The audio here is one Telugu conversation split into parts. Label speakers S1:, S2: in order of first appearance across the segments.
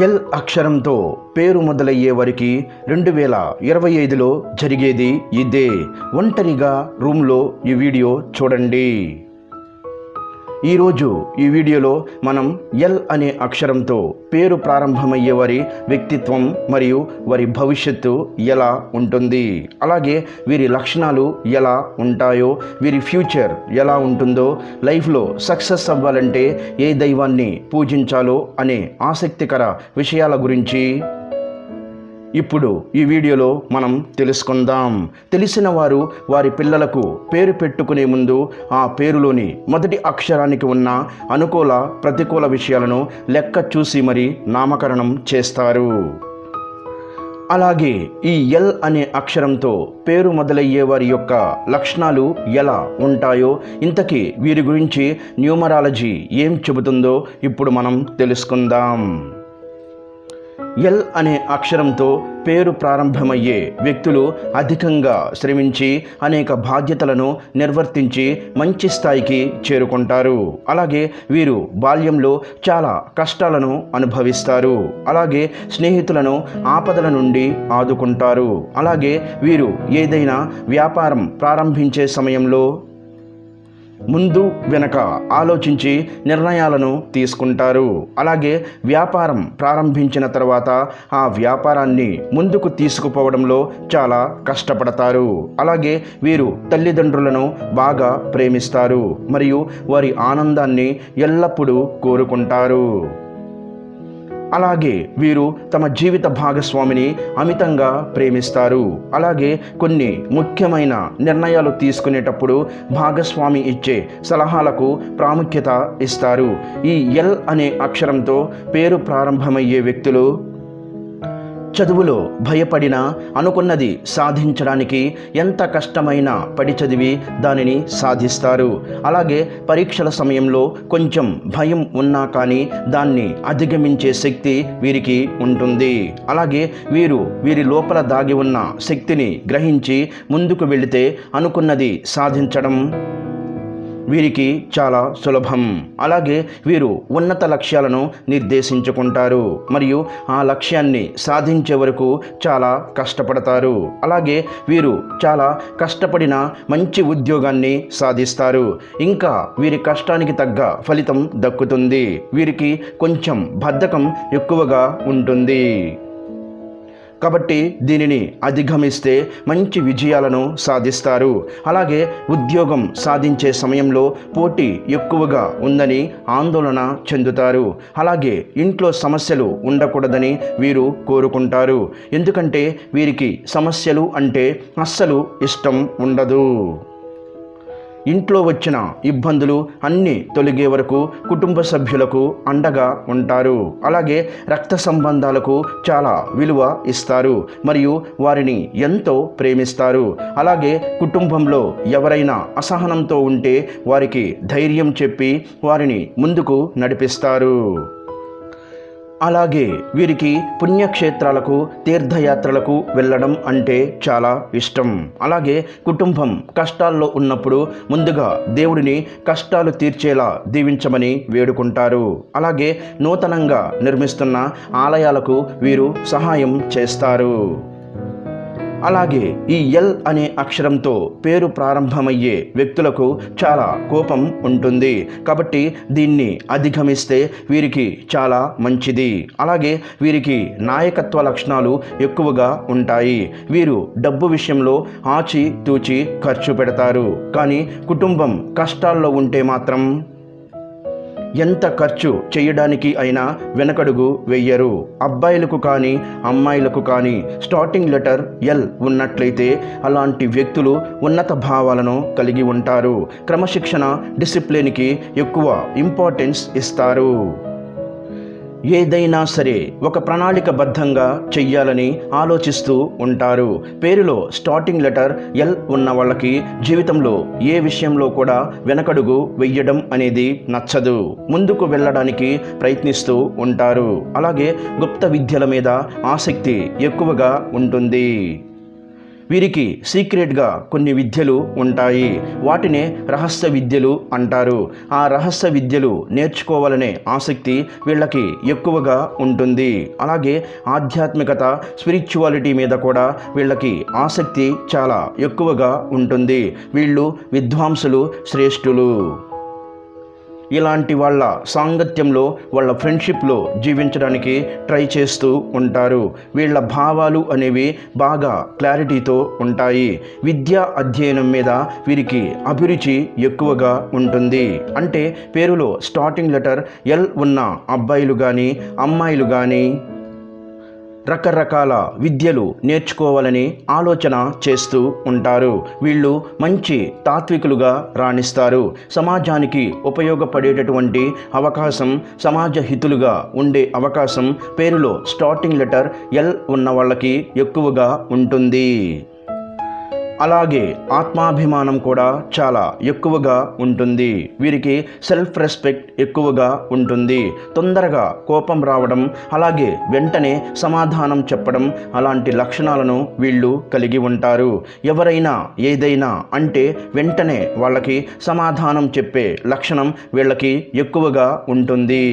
S1: ఎల్ అక్షరంతో పేరు మొదలయ్యే వారికి రెండు వేల ఇరవై ఐదులో జరిగేది ఇదే. ఒంటరిగా రూమ్లో ఈ వీడియో చూడండి. ఈరోజు ఈ వీడియోలో మనం ఎల్ అనే అక్షరంతో పేరు ప్రారంభమయ్యే వారి వ్యక్తిత్వం మరియు వారి భవిష్యత్తు ఎలా ఉంటుంది. అలాగే వీరి లక్షణాలు ఎలా ఉంటాయో వీరి ఫ్యూచర్ ఎలా ఉంటుందో లైఫ్లో సక్సెస్ అవ్వాలంటే ఏ దైవాన్ని పూజించాలో అనే ఆసక్తికర విషయాల గురించి ఇప్పుడు ఈ వీడియోలో మనం తెలుసుకుందాం. తెలిసిన వారు వారి పిల్లలకు పేరు పెట్టుకునే ముందు ఆ పేరులోని మొదటి అక్షరానికి ఉన్న అనుకూల ప్రతికూల విషయాలను లెక్క చూసి మరి నామకరణం చేస్తారు. అలాగే ఈ ఎల్ అనే అక్షరంతో పేరు మొదలయ్యే వారి యొక్క లక్షణాలు ఎలా ఉంటాయో ఇంతకీ వీరి గురించి న్యూమరాలజీ ఏం చెబుతుందో ఇప్పుడు మనం తెలుసుకుందాం. ఎల్ అనే అక్షరంతో పేరు ప్రారంభమయ్యే వ్యక్తులు అధికంగా శ్రమించి అనేక బాధ్యతలను నిర్వర్తించి మంచి స్థాయికి చేరుకుంటారు. అలాగే వీరు బాల్యంలో చాలా కష్టాలను అనుభవిస్తారు. అలాగే స్నేహితులను ఆపదల నుండి ఆదుకుంటారు. అలాగే వీరు ఏదైనా వ్యాపారం ప్రారంభించే సమయంలో ముందు వెనక ఆలోచించి నిర్ణయాలను తీసుకుంటారు. అలాగే వ్యాపారం ప్రారంభించిన తర్వాత ఆ వ్యాపారాన్ని ముందుకు తీసుకుపోవడంలో చాలా కష్టపడతారు. అలాగే వీరు తల్లిదండ్రులను బాగా ప్రేమిస్తారు మరియు వారి ఆనందాన్ని ఎల్లప్పుడూ కోరుకుంటారు. అలాగే వీరు తమ జీవిత భాగస్వామిని అమితంగా ప్రేమిస్తారు. అలాగే కొన్ని ముఖ్యమైన నిర్ణయాలు తీసుకునేటప్పుడు భాగస్వామి ఇచ్చే సలహాలకు ప్రాముఖ్యత ఇస్తారు. ఈ ఎల్ అనే అక్షరంతో పేరు ప్రారంభమయ్యే వ్యక్తులు చదువులో భయపడినా అనుకున్నది సాధించడానికి ఎంత కష్టమైనా పడి చదివి దానిని సాధిస్తారు. అలాగే పరీక్షల సమయంలో కొంచెం భయం ఉన్నా కానీ దాన్ని అధిగమించే శక్తి వీరికి ఉంటుంది. అలాగే వీరు వీరి లోపల దాగి ఉన్న శక్తిని గ్రహించి ముందుకు వెళితే అనుకున్నది సాధించడం వీరికి చాలా సులభం. అలాగే వీరు ఉన్నత లక్ష్యాలను నిర్దేశించుకుంటారు. మరియు ఆ లక్ష్యాన్ని సాధించే వరకు చాలా కష్టపడతారు. అలాగే వీరు చాలా కష్టపడిన మంచి ఉద్యోగాన్ని సాధిస్తారు. ఇంకా వీరి కష్టానికి తగ్గ ఫలితం దక్కుతుంది. వీరికి కొంచెం బద్ధకం ఎక్కువగా ఉంటుంది. కాబట్టి దీనిని అధిగమిస్తే మంచి విజయాలను సాధిస్తారు. అలాగే ఉద్యోగం సాధించే సమయంలో పోటీ ఎక్కువగా ఉందని ఆందోళన చెందుతారు. అలాగే ఇంట్లో సమస్యలు ఉండకూడదని వీరు కోరుకుంటారు. ఎందుకంటే వీరికి సమస్యలు అంటే అస్సలు ఇష్టం ఉండదు. ఇంట్లో వచ్చిన ఇబ్బందులు అన్నీ తొలగే వరకు కుటుంబ సభ్యులకు అండగా ఉంటారు. అలాగే రక్త సంబంధాలకు చాలా విలువ ఇస్తారు మరియు వారిని ఎంతో ప్రేమిస్తారు. అలాగే కుటుంబంలో ఎవరైనా అసహనంతో ఉంటే వారికి ధైర్యం చెప్పి వారిని ముందుకు నడిపిస్తారు. అలాగే వీరికి పుణ్యక్షేత్రాలకు తీర్థయాత్రలకు వెళ్ళడం అంటే చాలా ఇష్టం. అలాగే కుటుంబం కష్టాల్లో ఉన్నప్పుడు ముందుగా దేవుడిని కష్టాలు తీర్చేలా దీవించమని వేడుకుంటారు. అలాగే నూతనంగా నిర్మిస్తున్న ఆలయాలకు వీరు సహాయం చేస్తారు. అలాగే ఈ ఎల్ అనే అక్షరంతో పేరు ప్రారంభమయ్యే వ్యక్తులకు చాలా కోపం ఉంటుంది. కాబట్టి దీన్ని అధిగమిస్తే వీరికి చాలా మంచిది. అలాగే వీరికి నాయకత్వ లక్షణాలు ఎక్కువగా ఉంటాయి. వీరు డబ్బు విషయంలో ఆచి తూచి ఖర్చు పెడతారు. కానీ కుటుంబం కష్టాల్లో ఉంటే మాత్రం ఎంత ఖర్చు చేయడానికి అయినా వెనకడుగు వెయ్యరు. అబ్బాయిలకు కానీ అమ్మాయిలకు కానీ స్టార్టింగ్ లెటర్ ఎల్ ఉన్నట్లయితే అలాంటి వ్యక్తులు ఉన్నత భావాలను కలిగి ఉంటారు. క్రమశిక్షణ డిసిప్లిన్కి ఎక్కువ ఇంపార్టెన్స్ ఇస్తారు. ఏదైనా సరే ఒక ప్రణాళికబద్ధంగా చెయ్యాలని ఆలోచిస్తూ ఉంటారు. పేరులో స్టార్టింగ్ లెటర్ ఎల్ ఉన్న వాళ్ళకి జీవితంలో ఏ విషయంలో కూడా వెనకడుగు వెయ్యడం అనేది నచ్చదు. ముందుకు వెళ్ళడానికి ప్రయత్నిస్తూ ఉంటారు. అలాగే గుప్త విద్యల మీద ఆసక్తి ఎక్కువగా ఉంటుంది. వీరికి సీక్రెట్గా కొన్ని విద్యలు ఉంటాయి. వాటినే రహస్య విద్యలు అంటారు. ఆ రహస్య విద్యలు నేర్చుకోవాలనే ఆసక్తి వీళ్ళకి ఎక్కువగా ఉంటుంది. అలాగే ఆధ్యాత్మికత స్పిరిచువాలిటీ మీద కూడా వీళ్ళకి ఆసక్తి చాలా ఎక్కువగా ఉంటుంది. వీళ్ళు విద్వాంసులు శ్రేష్ఠులు. ఇలాంటి వాళ్ళ సాంగత్యంలో వాళ్ళ ఫ్రెండ్షిప్లో జీవించడానికి ట్రై చేస్తూ ఉంటారు. వీళ్ళ భావాలు అనేవి బాగా క్లారిటీతో ఉంటాయి. విద్యా అధ్యయనం మీద వీరికి అభిరుచి ఎక్కువగా ఉంటుంది. అంటే పేరులో స్టార్టింగ్ లెటర్ ఎల్ ఉన్న అబ్బాయిలు కానీ అమ్మాయిలు కానీ రకరకాల విద్యలు నేర్చుకోవాలని ఆలోచన చేస్తూ ఉంటారు. వీళ్ళు మంచి తాత్వికులుగా రాణిస్తారు. సమాజానికి ఉపయోగపడేటటువంటి అవకాశం సమాజ హితులుగా ఉండే అవకాశం పేరులో స్టార్టింగ్ లెటర్ ఎల్ ఉన్న వాళ్ళకి ఎక్కువగా ఉంటుంది. అలాగే ఆత్మాభిమానం కూడా చాలా ఎక్కువగా ఉంటుంది. వీరికి సెల్ఫ్ రెస్పెక్ట్ ఎక్కువగా ఉంటుంది. తొందరగా కోపం రావడం అలాగే వెంటనే సమాధానం చెప్పడం అలాంటి లక్షణాలను వీళ్ళు కలిగి ఉంటారు. ఎవరైనా ఏదైనా అంటే వెంటనే వాళ్ళకి సమాధానం చెప్పే లక్షణం వీళ్ళకి ఎక్కువగా ఉంటుంది.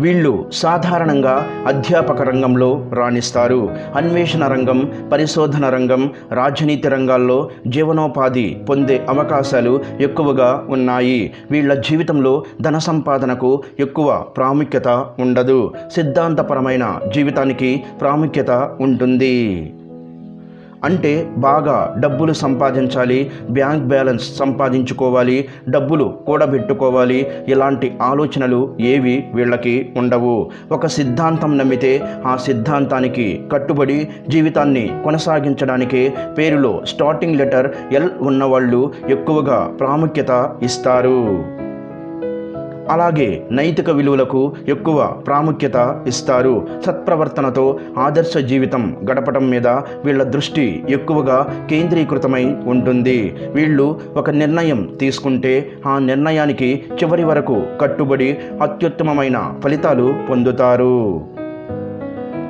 S1: వీళ్ళు సాధారణంగా అధ్యాపక రంగంలో రాణిస్తారు. అన్వేషణ రంగం పరిశోధన రంగం రాజనీతి రంగాల్లో జీవనోపాధి పొందే అవకాశాలు ఎక్కువగా ఉన్నాయి. వీళ్ళ జీవితంలో ధన సంపాదనకు ఎక్కువ ప్రాముఖ్యత ఉండదు. సిద్ధాంతపరమైన జీవితానికి ప్రాముఖ్యత ఉంటుంది. అంటే బాగా డబ్బులు సంపాదించాలి బ్యాంక్ బ్యాలెన్స్ సంపాదించుకోవాలి డబ్బులు కూడబెట్టుకోవాలి. ఇలాంటి ఆలోచనలు ఏవి వీళ్ళకి ఉండవు. ఒక సిద్ధాంతం నమ్మితే ఆ సిద్ధాంతానికి కట్టుబడి జీవితాన్ని కొనసాగించడానికి పేరులో స్టార్టింగ్ లెటర్ ఎల్ ఉన్నవాళ్ళు ఎక్కువగా ప్రాముఖ్యత ఇస్తారు. అలాగే నైతిక విలువలకు ఎక్కువ ప్రాముఖ్యత ఇస్తారు. సత్ప్రవర్తనతో ఆదర్శ జీవితం గడపడం మీద వీళ్ళ దృష్టి ఎక్కువగా కేంద్రీకృతమై ఉంటుంది. వీళ్ళు ఒక నిర్ణయం తీసుకుంటే ఆ నిర్ణయానికి చివరి వరకు కట్టుబడి అత్యుత్తమమైన ఫలితాలు పొందుతారు.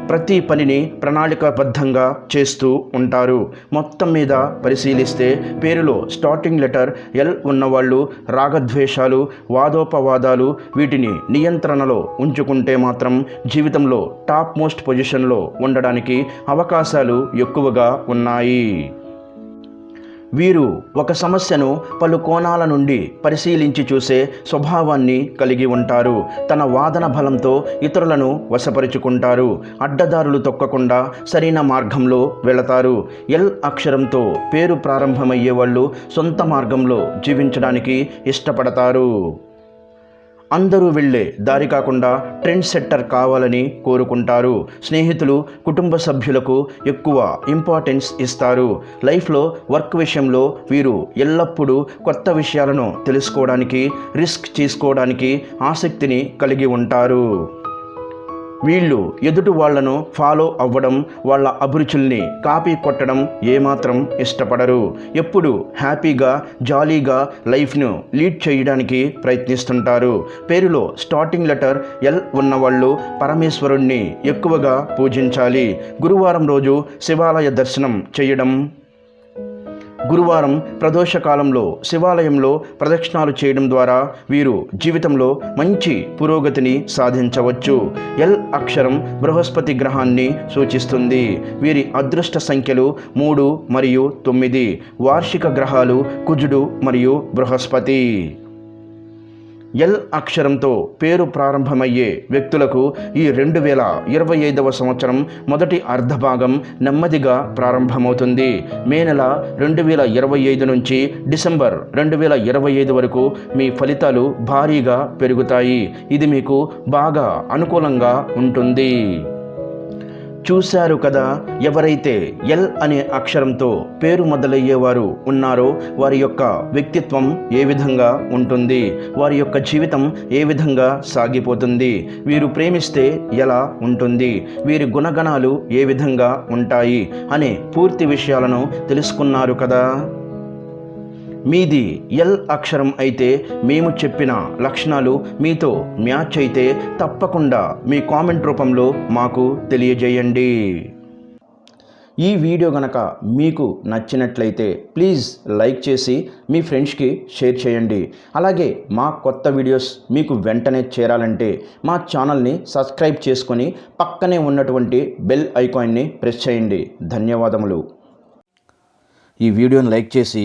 S1: ప్రతి పనిని ప్రణాళికాబద్ధంగా చేస్తూ ఉంటారు. మొత్తం మీద పరిశీలిస్తే పేరులో స్టార్టింగ్ లెటర్ ఎల్ ఉన్నవాళ్ళు రాగద్వేషాలు వాదోపవాదాలు వీటిని నియంత్రణలో ఉంచుకుంటే మాత్రం జీవితంలో టాప్ మోస్ట్ పొజిషన్లో ఉండడానికి అవకాశాలు ఎక్కువగా ఉన్నాయి. వీరు ఒక సమస్యను పలు కోణాల నుండి పరిశీలించి చూసే స్వభావాన్ని కలిగి ఉంటారు. తన వాదన బలంతో ఇతరులను వశపరుచుకుంటారు. అడ్డదారులు తొక్కకుండా సరైన మార్గంలో వెళతారు. ఎల్ అక్షరంతో పేరు ప్రారంభమయ్యే వాళ్ళు సొంత మార్గంలో జీవించడానికి ఇష్టపడతారు. అందరూ వెళ్ళే దారి కాకుండా ట్రెండ్ సెట్టర్ కావాలని కోరుకుంటారు. స్నేహితులు కుటుంబ సభ్యులకు ఎక్కువ ఇంపార్టెన్స్ ఇస్తారు. లైఫ్లో వర్క్ విషయంలో వీరు ఎల్లప్పుడూ కొత్త విషయాలను తెలుసుకోవడానికి రిస్క్ తీసుకోవడానికి ఆసక్తిని కలిగి ఉంటారు. వీళ్ళు ఎదుటి వాళ్ళను ఫాలో అవ్వడం వాళ్ళ అభిరుచుల్ని కాపీ కొట్టడం ఏమాత్రం ఇష్టపడరు. ఎప్పుడు హ్యాపీగా జాలీగా లైఫ్ను లీడ్ చేయడానికి ప్రయత్నిస్తుంటారు. పేరులో స్టార్టింగ్ లెటర్ ఎల్ ఉన్నవాళ్ళు పరమేశ్వరుణ్ణి ఎక్కువగా పూజించాలి. గురువారం రోజు శివాలయ దర్శనం చేయడం గురువారం ప్రదోషకాలంలో శివాలయంలో ప్రదక్షిణాలు చేయడం ద్వారా వీరు జీవితంలో మంచి పురోగతిని సాధించవచ్చు. ఎల్ అక్షరం బృహస్పతి గ్రహాన్ని సూచిస్తుంది. వీరి అదృష్ట సంఖ్యలు మూడు మరియు తొమ్మిది. వార్షిక గ్రహాలు కుజుడు మరియు బృహస్పతి. ఎల్ అక్షరంతో పేరు ప్రారంభమయ్యే వ్యక్తులకు ఈ రెండు వేల ఇరవై ఐదవ సంవత్సరం మొదటి అర్ధభాగం నెమ్మదిగా ప్రారంభమవుతుంది. మే నెల రెండు వేల ఇరవై ఐదు నుంచి డిసెంబర్ రెండు వేల ఇరవై ఐదు వరకు మీ ఫలితాలు భారీగా పెరుగుతాయి. ఇది మీకు బాగా అనుకూలంగా ఉంటుంది. చూశారు కదా ఎవరైతే ఎల్ అనే అక్షరంతో పేరు మొదలయ్యేవారు ఉన్నారో వారి యొక్క వ్యక్తిత్వం ఏ విధంగా ఉంటుంది? వారి యొక్క జీవితం ఏ విధంగా సాగిపోతుంది? వీరు ప్రేమిస్తే ఎలా ఉంటుంది? వీరి గుణగణాలు ఏ విధంగా ఉంటాయి? అనే పూర్తి విషయాలను తెలుసుకున్నారు కదా. మీది ఎల్ అక్షరం అయితే మేము చెప్పిన లక్షణాలు మీతో మ్యాచ్ అయితే తప్పకుండా మీ కామెంట్ రూపంలో మాకు తెలియజేయండి. ఈ వీడియో గనక మీకు నచ్చినట్లయితే ప్లీజ్ లైక్ చేసి మీ ఫ్రెండ్స్కి షేర్ చేయండి. అలాగే మా కొత్త వీడియోస్ మీకు వెంటనే చేరాలంటే మా ఛానల్ని సబ్స్క్రైబ్ చేసుకొని పక్కనే ఉన్నటువంటి బెల్ ఐకాన్ని ప్రెస్ చేయండి. ధన్యవాదములు. ఈ వీడియోని లైక్ చేసి